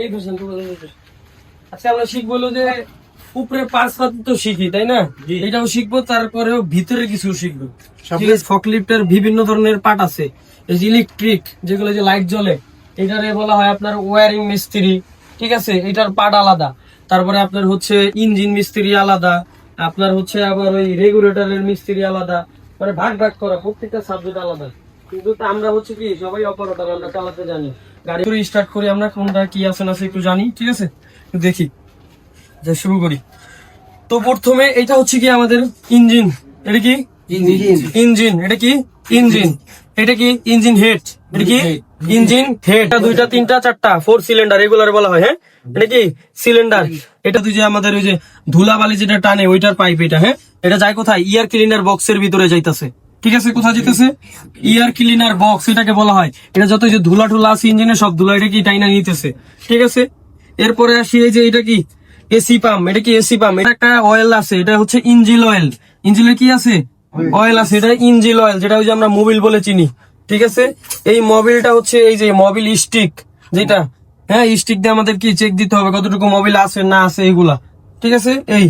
এই ধরছেন আচ্ছা আমরা শিখব যে উপরে পাঁচ তো শিখি তাই না? এটাও শিখব তারপরেও ভিতরে কিছু শিখব। ফকলিফটের বিভিন্ন ধরনের পার্ট আছে। এই যে ইলেকট্রিক যেগুলো যে লাইট জ্বলে এটারে বলা হয় আপনার ওয়ারিং মিস্ত্রি ঠিক আছে? এটার পার্ট আলাদা। তারপরে আপনার হচ্ছে ইঞ্জিন মিস্ত্রি আলাদা আপনার হচ্ছে আবার ওই রেগুলেটরের মিস্ত্রি আলাদা। মানে ভাগ ভাগ করা প্রত্যেকটা সাবজেক্ট আলাদা। কিন্তু আমরা হচ্ছে কি সবাই অপারেটর আমরা চালাতে জানি। গাড়ি করে স্টার্ট করি আমরা কোনটা কি আছে না একটু জানি ঠিক আছে? দেখি। যে শুরু করি। তো প্রথমে এটা হচ্ছে কি আমাদের ইঞ্জিন এটা কি? ইঞ্জিন। এটা কি? ইঞ্জিন। এটা কি? Engine head. এটা কি? Engine head. দুইটা তিনটা চারটা ফোর সিলিন্ডার এগুলার বলা হয় হ্যাঁ? এটা কি? সিলিন্ডার এটা তুই যে আমাদের ওই যে ধুলাবালি যেটা টানে ওইটার পাইপ এটা হ্যাঁ? এটা যায় কোথায়? ইয়ার ক্লিনার বক্সের ভিতরে যাইতাছে। ঠিক আছে, কোথায় যেতেছে? ইয়ার ক্লিনার বক্স এটাকে বলা হয়। এটা যত যে ধুলা টুলা আছে ইঞ্জিনে সব ধুলা এটা কি টাইনা নিতেছে। ঠিক আছে? এরপরে আসি এই যে এটা কি? এসি পাম্প এটা কি এসি পাম্প এটা একটা অয়েল আছে, এটা হচ্ছে ইঞ্জিল অয়েল ইঞ্জিলে কি আছে? অয়েল আছে, এটা ইঞ্জিল অয়েল যেটা ওই যে আমরা মোবিল বলে চিনি। ঠিক আছে? এই মোবিলটা হচ্ছে এই যে মোবিল স্টিক যেটা। হ্যাঁ স্টিক দিয়ে আমাদের কি চেক দিতে হবে কতটুকু মোবিল আছে, না আছে এগুলা ঠিক আছে? এই।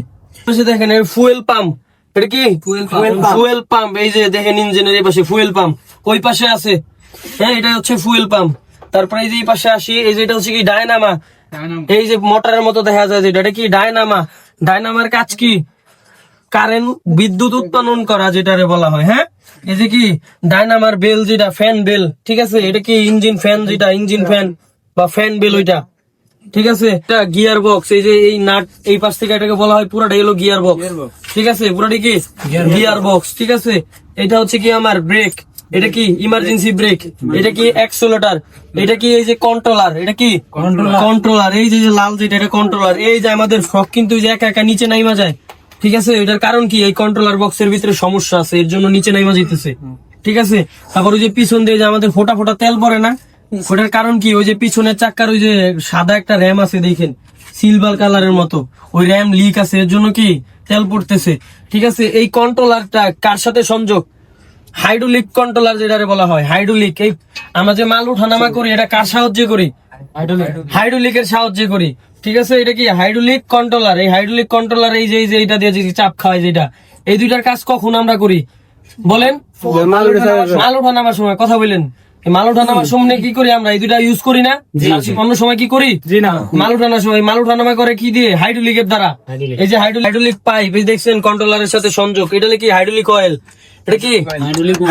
দেখেন ফুয়েল পাম্প এটা কি? ফুয়েল পাম্প এই যে দেখেন ইঞ্জিনের এই পাশে ফুয়েল পাম্প ওই পাশে আছে? হ্যাঁ এটা হচ্ছে ফুয়েল পাম্প তারপরে এই যে এই পাশে আসি এই যে এটা হচ্ছে কি ডায়নামা? এই যে মোটরের মতো দেখা যায় যেটা এটা কি ডায়নামা? ডায়নামার কাজ কি? কারেন্ট বিদ্যুৎ উৎপাদন করা যেটারে বলা হয় হ্যাঁ? এই যে কি? ডায়নামার বেল যেটা ফ্যান বেল ঠিক আছে? এটা কি ইঞ্জিন ফ্যান যেটা ইঞ্জিন ফ্যান বা ফ্যান বেল ওইটা? ঠিক আছে? এটা গিয়ার বক্স এই যে এই নাট এই পাশ থেকে এটাকে বলা হয় পুরাটাই হলো গিয়ার বক্স ঠিক আছে? পুরাটি কি? গিয়ার বক্স ঠিক আছে? এটা হচ্ছে কি আমার ব্রেক এটা কি ইমার্জেন্সি ব্রেক এটা কি অ্যাক্সোলেটার এটা কি এই যে কন্ট্রোলার এটা কি? কন্ট্রোলার এই যে লাল যেটা এটা কন্ট্রোলার এই যে আমাদের ফ্রক কিন্তু এই যে একা একা নিচে নাইমা যায়। ঠিক আছে? এটার কারণ কি? এই কন্ট্রোলার বক্সের ভিতরে সমস্যা আছে এর জন্য নিচে নাইমা যেতেছে ঠিক আছে? তারপর ওই যে পিছন দিয়ে যে আমাদের ফোটা ফোটা তেল পড়ে না ওটার কারণ কি? ওই যে পিছনের চাক্কার ওই যে সাদা একটা র্যাম আছে দেখেন সিলভার কালারের মতো। ওই র্যাম লিক আছে এর জন্য কি? তেল পড়তেছে। ঠিক আছে এই কন্ট্রোলারটা কার সাথে সংযোগ? হাইড্রোলিক কন্ট্রোলার যেটারে বলা হয় হাইড্রোলিক এই আমরা যে মাল উঠানামা করি এটা কার সাহায্যে করি? হাইড্রোলিকের সাহায্যে করি। ঠিক আছে এটা কি? হাইড্রোলিক কন্ট্রোলার এই হাইড্রোলিক কন্ট্রোলার এই যে এই যে এটা দিয়ে যে চাপ খাওয়াই যেটা এই দুইটার কাজ কখন আমরা করি? বলেন? মাল উঠানামার সময় কথা বলেন। মাল উঠানামার সময় কি করি আমরা? এই দুইটা ইউজ করি না? অন্য সময় কি করি? না। মাল উঠানোর সময় মাল উঠানামা করে কি দিয়ে? হাইড্রোলিকের দ্বারা। এই যে হাইড্রোলিক হাইড্রোলিক পাইপ দেখছেন কন্ট্রোলারের সাথে সংযোগ এটা কি? হাইড্রোলিক অয়েল এটা কি?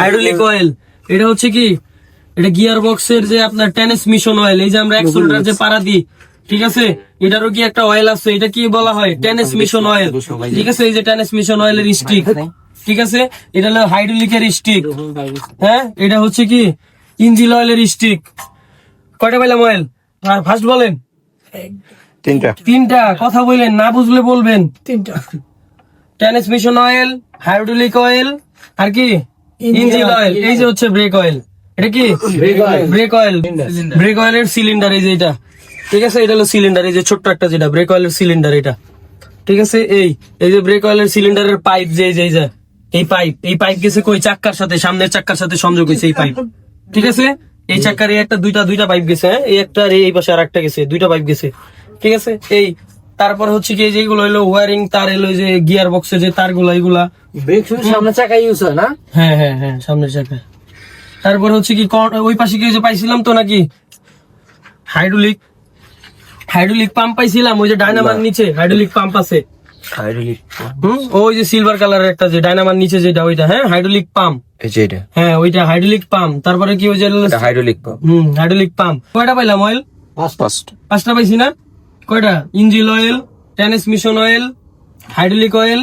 হাইড্রোলিক অয়েল এটা হচ্ছে কি? এটা গিয়ার বক্সের যে আপনার টেনিস মিশন অয়েল এই যে আমরা এক্সোলেটার যে পাড়া দিই ঠিক আছে? এটারও কি একটা অয়েল আছে? এটা কি বলা হয়? টেনিস মিশন অয়েল ঠিক আছে? এই যে টেনিস মিশন অয়েলের স্টিক ঠিক আছে? এটা হলো হাইড্রোলিকের স্টিক হ্যাঁ? এটা হচ্ছে কি? ইঞ্জিল অয়েলের স্টিক। কয়টা পাইলাম অয়েল? আর ফার্স্ট বলেন। তিনটা। তিনটা। কথা বললেন না বুঝলে বলবেন। তিনটা। ট্রান্সমিশন অয়েল হাইড্রোলিক অয়েল আর কি? Engine oil. এই যে হচ্ছে ব্রেক অয়েল এটা কি? ব্রেক অয়েল ব্রেক অয়েলের সিলিন্ডার এই যে এটা। ঠিক আছে এটা হলো সিলিন্ডার এই যে ছোট্ট একটা যেটা। ব্রেক অয়েলের সিলিন্ডার এটা। ঠিক আছে এই। এই যে ব্রেক অয়েলের সিলিন্ডারের পাইপ যে এই যে এই যে। এই পাইপ এই পাইপ গেছে কই? চাক্কার সাথে সামনের চাক্কার সাথে সংযোগ হয়েছে এই পাইপ ঠিক আছে? এই চাক্কার এই একটা দুইটা দুইটা পাইপ গেছে হ্যাঁ? এই একটা আর এই পাশে আর একটা গেছে দুইটা পাইপ গেছে। ঠিক আছে? এই তারপর হচ্ছে কি যেগুলো হলো ওয়ারিং তার এলো যে গিয়ার বক্সের যে তারগুলো এগুলা। ব্রেক সামনে চাকা ইউজ হয় না? হ্যাঁ হ্যাঁ হ্যাঁ সামনের চাকা। তারপর হচ্ছে কি ওই পাশে কি যে পাইছিলাম তো নাকি? হাইড্রোলিক হাইড্রোলিক পাম্প পাইছিলাম ওই যে ডায়নামার নিচে হাইড্রোলিক পাম্প আছে। হাইড্রোলিক হুম? ওই যে সিলভার কালারের একটা যে ডায়নামার নিচে যেটা ওইটা হ্যাঁ? হাইড্রোলিক পাম্প এই যে এটা। হ্যাঁ ওইটা হাইড্রোলিক পাম্প তারপরে কি ওই যে এটা হাইড্রোলিক হুম হাইড্রোলিক পাম্প কয়টা পাইলাম অয়েল ফার্স্ট পাঁচটা পাইছি না? কয়টা? Engine oil transmission oil hydraulic oil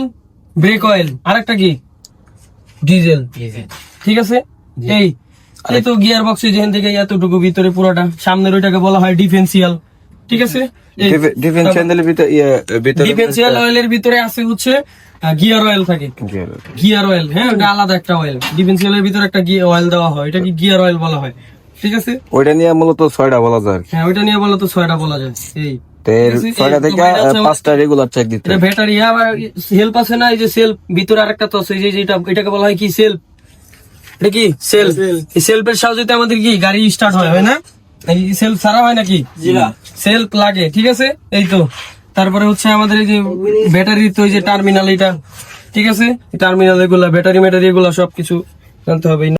brake oil আরেকটা কি? ডিজেল ঠিক আছে? এই এই তো গিয়ার বক্সে যেখান থেকে এতটুকু ভিতরে পুরোটা সামনের ওইটাকে বলা হয় ডিফেন্সিয়াল ঠিক আছে? ডিফেন্স ভিতরে ইয়ে অয়েলের ভিতরে আছে হচ্ছে গিয়ার অয়েল থাকে। গিয়ার অয়েল হ্যাঁ ওটা আলাদা একটা অয়েল ডিফেন্সিয়ালের ভিতরে একটা অয়েল দেওয়া হয় এটা কি গিয়ার অয়েল বলা হয়। ঠিক আছে? ওইটা নিয়ে মূলত ছয়টা বলা যায়। হ্যাঁ ওইটা নিয়ে বলা তো ছয়টা বলা যায়। এই। থেকে পাঁচটা রেগুলার চেক দিতে। ব্যাটারি আবার সেলফ আছে না এই যে সেলফ ভিতরে আরেকটা তো আছে এই যে যেটা এটাকে বলা হয় কি? সেলফ এটা কি? সেলফ এই সেলফের সাহায্যে আমাদের কি গাড়ি স্টার্ট হয় হয় না? সেলফ ছাড়া হয় নাকি? সেলফ লাগে, ঠিক আছে? এই তো। তারপরে হচ্ছে আমাদের এই যে ব্যাটারি, তো এই যে টার্মিনাল এটা, ঠিক আছে? টার্মিনাল এগুলা ব্যাটারি ম্যাটারি এগুলা সবকিছু জানতে হবে।